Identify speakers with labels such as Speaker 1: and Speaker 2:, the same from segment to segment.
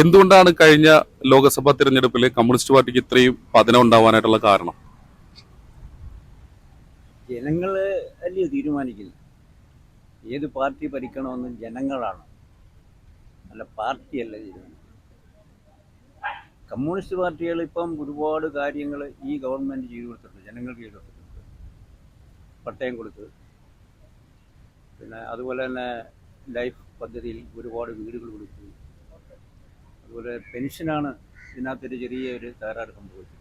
Speaker 1: എന്തുകൊണ്ടാണ് കഴിഞ്ഞ ലോക്സഭാ തിരഞ്ഞെടുപ്പിൽ കമ്മ്യൂണിസ്റ്റ് പാർട്ടിക്ക് ഇത്രയും പതനം ഉണ്ടാവാനായിട്ടുള്ള കാരണം?
Speaker 2: ജനങ്ങൾ അല്ലയോ തീരുമാനിക്കുന്നത്? ഏത് പാർട്ടി ഭരിക്കണമെന്ന് ജനങ്ങളാണ്. അല്ല പാർട്ടിയല്ല തീരുമാനിക്കുന്നത്. കമ്മ്യൂണിസ്റ്റ് പാർട്ടികൾ ഇപ്പം ഒരുപാട് കാര്യങ്ങൾ ഈ ഗവൺമെന്റ് ചെയ്തു കൊടുത്തിട്ടുണ്ട്. ജനങ്ങൾക്ക് ചെയ്തു കൊടുത്തിട്ടുണ്ട്. പട്ടയം കൊടുത്ത്. പിന്നെ അതുപോലെ തന്നെ ലൈഫ് പദ്ധതിയിൽ ഒരുപാട് വീടുകൾ കൊടുത്തു. അതുപോലെ പെൻഷനാണ് ഇതിനകത്തൊരു ചെറിയ ഒരു തകരാറ് സംഭവിച്ചത്.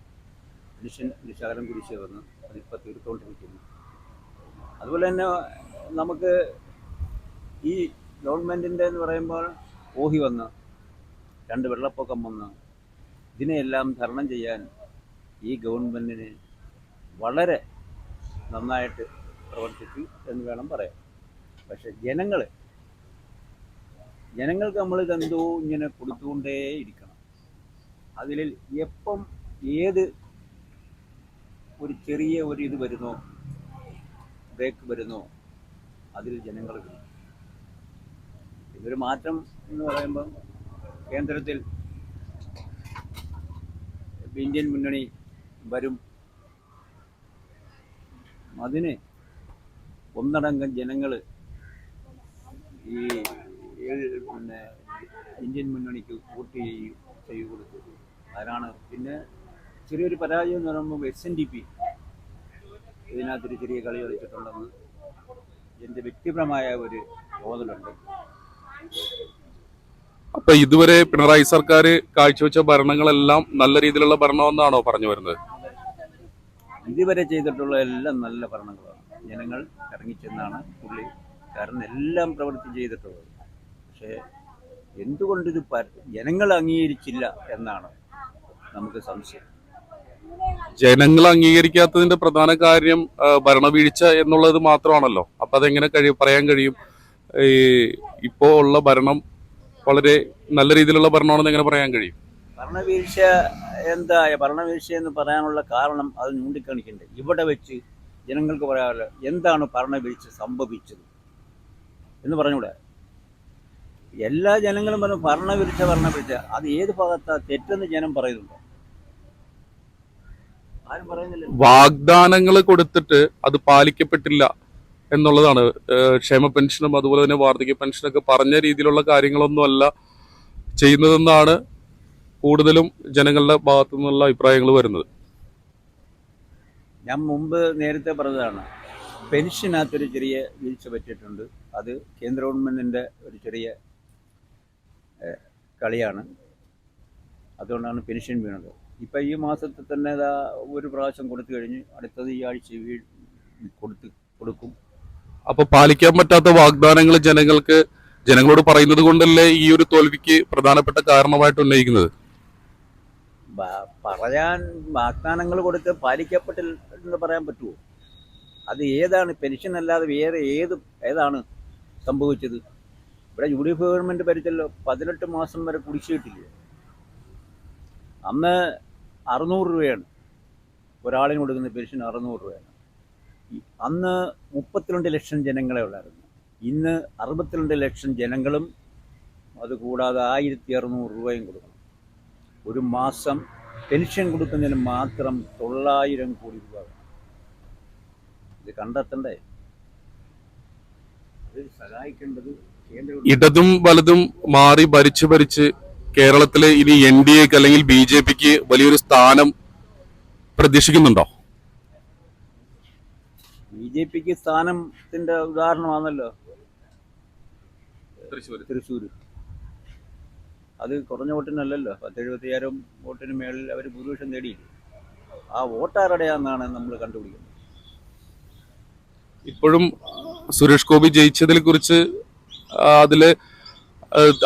Speaker 2: പെൻഷൻ ഒരു ശകലം കുടിശ്ശിക വന്ന് അതിപ്പോൾ തീർത്തുകൊണ്ടിരിക്കുന്നു. അതുപോലെ തന്നെ നമുക്ക് ഈ ഗവൺമെന്റിന്റെ എന്ന് പറയുമ്പോൾ ഓഹി വന്ന് രണ്ട് വെള്ളപ്പൊക്കം വന്ന് ഇതിനെയെല്ലാം തരണം ചെയ്യാൻ ഈ ഗവൺമെന്റിന് വളരെ നന്നായിട്ട് പ്രവർത്തിച്ചു എന്ന് വേണം പറയാം പക്ഷേ ജനങ്ങൾ ജനങ്ങൾക്ക് നമ്മൾ ഇതെന്തോ ഇങ്ങനെ കൊടുത്തുകൊണ്ടേ ഇരിക്കണം അതിൽ എപ്പം ഏത് ഒരു ചെറിയ ഒരു ഇത് വരുന്നോ ബ്രേക്ക് വരുന്നോ അതിൽ ജനങ്ങൾ. ഇതൊരു മാറ്റം എന്ന് പറയുമ്പം കേന്ദ്രത്തിൽ ഇന്ത്യൻ മുന്നണി വരും അതിന് ഒന്നടങ്കം ജനങ്ങൾ ഈ പിന്നെ ഇന്ത്യൻ മുന്നണിക്ക് വോട്ട് ചെയ്യും ചെയ്തു കൊടുത്തു അതിനാണ് പിന്നെ ചെറിയൊരു പരാജയം എന്ന് പറയുമ്പോൾ എസ് എൻ ഡി പി ഇതിനകത്തൊരു ചെറിയ കളി കളിച്ചിട്ടുണ്ടെന്ന് എന്റെ വ്യക്തിപരമായ ഒരു തോന്നലുണ്ട്
Speaker 1: അപ്പൊ ഇതുവരെ പിണറായി സർക്കാർ കാഴ്ചവെച്ച ഭരണങ്ങളെല്ലാം നല്ല രീതിയിലുള്ള ഭരണമെന്നാണോ പറഞ്ഞു വരുന്നത്?
Speaker 2: ഇതുവരെ ചെയ്തിട്ടുള്ള എല്ലാം നല്ല ഭരണങ്ങളാണ്. ജനങ്ങൾ ഇറങ്ങിച്ചെന്നാണ് പുള്ളി കാരണം എല്ലാം പ്രവൃത്തി ചെയ്തിട്ടുള്ളത്. പക്ഷേ എന്തുകൊണ്ടിത് ജനങ്ങൾ അംഗീകരിച്ചില്ല എന്നാണ് നമുക്ക് സംശയം.
Speaker 1: ജനങ്ങൾ അംഗീകരിക്കാത്തതിന്റെ പ്രധാന കാര്യം ഭരണവീഴ്ച എന്നുള്ളത് മാത്രമാണല്ലോ. അപ്പൊ അതെങ്ങനെ കഴിയും പറയാൻ കഴിയും? ഈ ഇപ്പോ ഉള്ള ഭരണം വളരെ നല്ല രീതിയിലുള്ള ഭരണമാണെന്ന് എങ്ങനെ പറയാൻ കഴിയും?
Speaker 2: ഭരണവീഴ്ച എന്താ ഭരണവീഴ്ച എന്ന് പറയാനുള്ള കാരണം അത് ചൂണ്ടിക്കാണിക്കണ്ടേ. ഇവിടെ വെച്ച് ജനങ്ങൾക്ക് പറയാമല്ലോ എന്താണ് ഭരണവീഴ്ച സംഭവിച്ചത് എന്ന് പറഞ്ഞൂടെ എല്ലാ ജനങ്ങളും പറഞ്ഞു ഭരണവിരുദ്ധ ഭരണവിരുദ്ധ. അത് ഏത് ഭാഗത്താ തെറ്റെന്ന് ജനം പറയുന്നുണ്ടോ? ആരും പറയുന്നില്ല.
Speaker 1: വാഗ്ദാനങ്ങൾ കൊടുത്തിട്ട് അത് പാലിക്കപ്പെട്ടില്ല എന്നുള്ളതാണ്. ക്ഷേമ പെൻഷനും അതുപോലെ തന്നെ വാർദ്ധക്യ പെൻഷനൊക്കെ പറഞ്ഞ രീതിയിലുള്ള കാര്യങ്ങളൊന്നും അല്ല ചെയ്യുന്നതെന്നാണ് കൂടുതലും ജനങ്ങളുടെ ഭാഗത്തു നിന്നുള്ള അഭിപ്രായങ്ങൾ വരുന്നത്.
Speaker 2: ഞാൻ മുമ്പ് നേരത്തെ പറഞ്ഞതാണ്. പെൻഷനകത്തൊരു ചെറിയ വീഴ്ച പറ്റിയിട്ടുണ്ട്. അത് കേന്ദ്ര ഗവൺമെന്റിന്റെ ഒരു ചെറിയ കളിയാണ്. അതുകൊണ്ടാണ് പെൻഷൻ വീണത്. ഇപ്പം ഈ മാസത്തിൽ തന്നെ ഇതാ ഒരു പ്രാവശ്യം കൊടുത്തു കഴിഞ്ഞ് അടുത്തത് ഈ ആഴ്ച കൊടുത്ത് കൊടുക്കും.
Speaker 1: അപ്പൊ പാലിക്കാൻ പറ്റാത്ത വാഗ്ദാനങ്ങൾ ജനങ്ങൾക്ക് ജനങ്ങളോട് പറയുന്നത് കൊണ്ടല്ലേ ഈ ഒരു തോൽവിക്ക് പ്രധാനപ്പെട്ട കാരണമായിട്ട് ഉന്നയിക്കുന്നത്?
Speaker 2: പറയാൻ വാഗ്ദാനങ്ങൾ കൊടുത്ത് പാലിക്കപ്പെട്ടില്ലെന്ന് പറയാൻ പറ്റുമോ അത് ഏതാണ് പെൻഷൻ അല്ലാതെ വേറെ ഏത് ഏതാണ് സംഭവിച്ചത്? ഇവിടെ യു ഡി എഫ് ഗവൺമെന്റ് ഭരിച്ചല്ലോ പതിനെട്ട് മാസം വരെ കുടിശ്ശിട്ടില്ലേ അന്ന് അറുന്നൂറ് രൂപയാണ്. ഒരാളിന് കൊടുക്കുന്ന പെൻഷൻ അറുന്നൂറ് രൂപയാണ്. അന്ന് മുപ്പത്തിരണ്ട് ലക്ഷം ജനങ്ങളെ ഉള്ളായിരുന്നു. ഇന്ന് അറുപത്തിരണ്ട് ലക്ഷം ജനങ്ങളും അതുകൂടാതെ ആയിരത്തി അറുന്നൂറ് രൂപയും കൊടുക്കണം. ഒരു മാസം പെൻഷൻ കൊടുക്കുന്നതിന് മാത്രം തൊള്ളായിരം കോടി രൂപ. ഇത് കണ്ടെത്തണ്ടേ? അത് സഹായിക്കേണ്ടത്
Speaker 1: ഇടതും വലതും മാറി ഭരിച്ച് ഭരിച്ച് കേരളത്തിലെ ഇനി എൻ ഡി എക്ക് അല്ലെങ്കിൽ ബി ജെ പിക്ക് വലിയൊരു സ്ഥാനം പ്രതീക്ഷിക്കുന്നുണ്ടോ?
Speaker 2: ബി ജെ പിക്ക് സ്ഥാനത്തിന്റെ ഉദാഹരണമാണല്ലോ. തൃശ്ശൂർ അത് കുറഞ്ഞ വോട്ടിനല്ലല്ലോ. പത്ത് എഴുപത്തിയായിരം വോട്ടിന് മേളിൽ അവർ ഭൂരിപക്ഷം നേടി ആ വോട്ടാരുടെയാണെന്നാണ് നമ്മൾ കണ്ടുപിടിക്കുന്നത്.
Speaker 1: ഇപ്പോഴും സുരേഷ് ഗോപി ജയിച്ചതിനെ കുറിച്ച് ആ,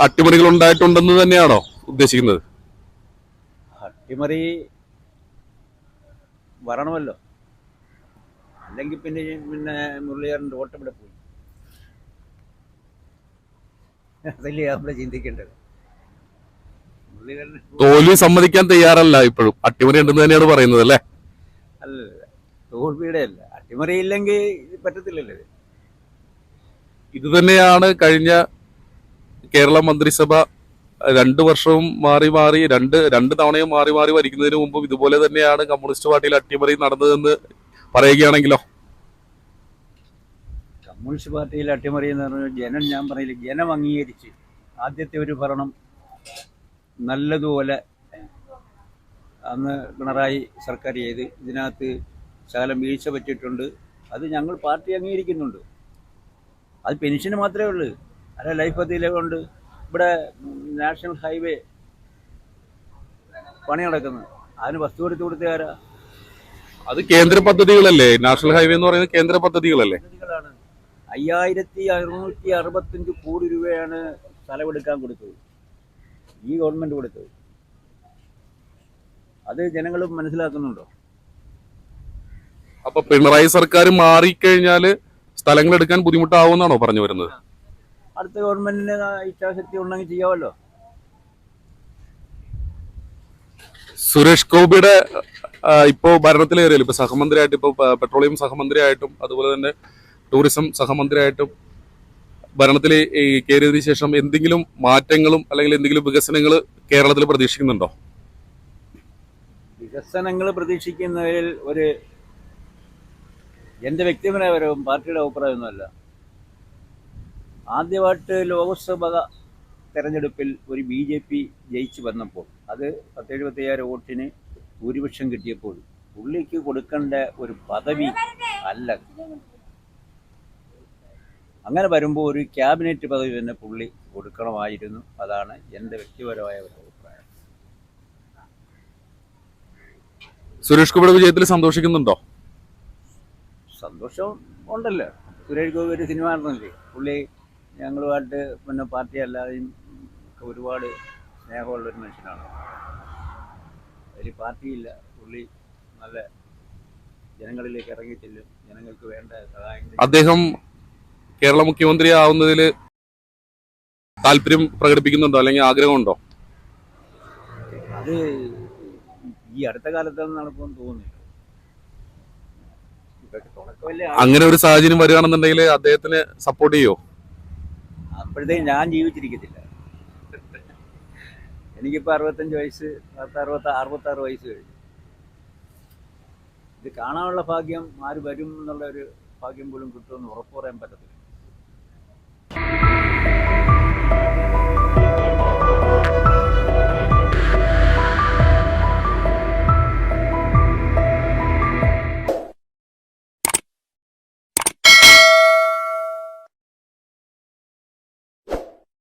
Speaker 1: അട്ടിമറികൾ ഉണ്ടായിട്ടുണ്ടെന്ന് തന്നെയാണോ ഉദ്ദേശിക്കുന്നത്?
Speaker 2: അട്ടിമറി വരണമല്ലോ. അല്ലെങ്കിൽ പിന്നെ പിന്നെ മുരളീധരന്റെ വോട്ട് ഇവിടെ പോയി. അതല്ലേ നമ്മൾ ചിന്തിക്കേണ്ടത്. മുരളീധരൻ
Speaker 1: തോൽവി സമ്മതിക്കാൻ തയ്യാറല്ല ഇപ്പോഴും. അട്ടിമറി ഉണ്ടെന്ന് തന്നെയാണ് പറയുന്നത് അല്ലേ?
Speaker 2: അല്ല തോൽവിയുടെ അല്ല. അട്ടിമറി ഇല്ലെങ്കിൽ പറ്റത്തില്ലല്ലോ ഇത്.
Speaker 1: തന്നെയാണ് കഴിഞ്ഞ കേരള മന്ത്രിസഭ രണ്ട് വർഷവും മാറി മാറി രണ്ട് രണ്ട് തവണയും മാറി മാറി ഭരിക്കുന്നതിന് മുമ്പും ഇതുപോലെ തന്നെയാണ് കമ്മ്യൂണിസ്റ്റ് പാർട്ടിയിൽ അട്ടിമറി നടന്നതെന്ന് പറയുകയാണെങ്കിലോ
Speaker 2: കമ്മ്യൂണിസ്റ്റ് പാർട്ടിയിൽ അട്ടിമറി എന്ന് പറഞ്ഞാൽ ജനം ഞാൻ പറയില്ല ജനം അംഗീകരിച്ച് ആദ്യത്തെ ഒരു ഭരണം നല്ലതുപോലെ അന്ന് പിണറായി സർക്കാർ ചെയ്ത് ഇതിനകത്ത് ശകലം വീഴ്ച പറ്റിയിട്ടുണ്ട് അത് ഞങ്ങൾ പാർട്ടി അംഗീകരിക്കുന്നുണ്ട് അത് പെൻഷന് മാത്രമേ ഉള്ളൂ. അല്ല ലൈഫ് പദ്ധതിയിലുണ്ട് ഇവിടെ നാഷണൽ ഹൈവേ പണി നടക്കുന്നത്. അതിന് വസ്തു എടുത്ത് കൊടുത്തുകാരാ
Speaker 1: അത് കേന്ദ്ര പദ്ധതികളല്ലേ? നാഷണൽ ഹൈവേ എന്ന് പറയുന്നത് കേന്ദ്ര പദ്ധതികളല്ലേ?
Speaker 2: അയ്യായിരത്തി അറുന്നൂറ്റി അറുപത്തഞ്ച് കോടി രൂപയാണ് സ്ഥലമെടുക്കാൻ കൊടുത്തത്. ഈ ഗവൺമെന്റ് കൊടുത്തത്. അത് ജനങ്ങൾ മനസ്സിലാക്കുന്നുണ്ടോ?
Speaker 1: അപ്പൊ പിണറായി സർക്കാർ മാറിക്കഴിഞ്ഞാൽ സ്ഥലങ്ങൾ എടുക്കാൻ ബുദ്ധിമുട്ടാവുമെന്നാണോ പറഞ്ഞു വരുന്നത്?
Speaker 2: അടുത്ത ഗവൺമെന്റിന് ഇച്ഛാശക്തി ഉണ്ടെങ്കിൽ ചെയ്യാമല്ലോ.
Speaker 1: സുരേഷ് ഗോപിയുടെ ഇപ്പോ ഇപ്പോ ഭരണത്തിലേറിയല്ലോ. ഇപ്പൊ സഹമന്ത്രിയായിട്ട് ഇപ്പൊ പെട്രോളിയം സഹമന്ത്രിയായിട്ടും അതുപോലെ തന്നെ ടൂറിസം സഹമന്ത്രിയായിട്ടും ഭരണത്തിൽ ഈ കയറിയതിനു ശേഷം എന്തെങ്കിലും മാറ്റങ്ങളും അല്ലെങ്കിൽ എന്തെങ്കിലും വികസനങ്ങൾ കേരളത്തിൽ പ്രതീക്ഷിക്കുന്നുണ്ടോ?
Speaker 2: വികസനങ്ങൾ പ്രതീക്ഷിക്കുന്നതിൽ ഒരു എന്റെ വ്യക്തിപരപരവും പാർട്ടിയുടെ അഭിപ്രായമൊന്നുമല്ല. ആദ്യമായിട്ട് ലോക്സഭ തെരഞ്ഞെടുപ്പിൽ ഒരു ബി ജെ പി ജയിച്ചു വന്നപ്പോൾ അത് പത്തെഴുപത്തയ്യായിരം വോട്ടിന് ഭൂരിപക്ഷം കിട്ടിയപ്പോൾ പുള്ളിക്ക് കൊടുക്കേണ്ട ഒരു പദവി അല്ല. അങ്ങനെ വരുമ്പോൾ ഒരു ക്യാബിനറ്റ് പദവി തന്നെ പുള്ളി കൊടുക്കണമായിരുന്നു. അതാണ് എന്റെ വ്യക്തിപരമായ ഒരു അഭിപ്രായം.
Speaker 1: സുരേഷ് കുമാർ വിജയത്തിൽ സന്തോഷിക്കുന്നുണ്ടോ?
Speaker 2: സന്തോഷം ഉണ്ടല്ലോ. സുരേഷ് ഗോപി ഒരു സിനിമ നടന്നില്ലേ പുള്ളി ഞങ്ങളുമായിട്ട് പിന്നെ പാർട്ടി അല്ലാതെയും ഒരുപാട് സ്നേഹമുള്ള ഒരു മനുഷ്യനാണ്. അതിൽ പാർട്ടിയില്ല. പുള്ളി നല്ല ജനങ്ങളിലേക്ക് ഇറങ്ങി ചെല്ലും. ജനങ്ങൾക്ക് വേണ്ട സഹായം ചെയ്യും.
Speaker 1: അദ്ദേഹം കേരള മുഖ്യമന്ത്രി ആവുന്നതിൽ താല്പര്യം പ്രകടിപ്പിക്കുന്നുണ്ടോ? അല്ലെങ്കിൽ ആഗ്രഹമുണ്ടോ?
Speaker 2: അത് ഈ അടുത്ത കാലത്തൊന്നും നടക്കുമെന്ന് തോന്നുന്നില്ല
Speaker 1: അങ്ങനെ ഒരു സാഹചര്യം വരികയാണെന്നുണ്ടെങ്കിൽ അദ്ദേഹത്തിന് സപ്പോർട്ട് ചെയ്യോ?
Speaker 2: അപ്പോഴത്തേക്കും ഞാൻ ജീവിച്ചിരിക്കത്തില്ല. എനിക്കിപ്പോൾ അറുപത്തഞ്ച് വയസ്സ് പത്ത് അറുപത്തി അറുപത്താറ് വയസ്സ് കഴിഞ്ഞു. ഇത് കാണാനുള്ള ഭാഗ്യം ആര് വരും എന്നുള്ള ഒരു ഭാഗ്യം പോലും കിട്ടുമെന്ന് ഉറപ്പ് പറയാൻ പറ്റത്തില്ല.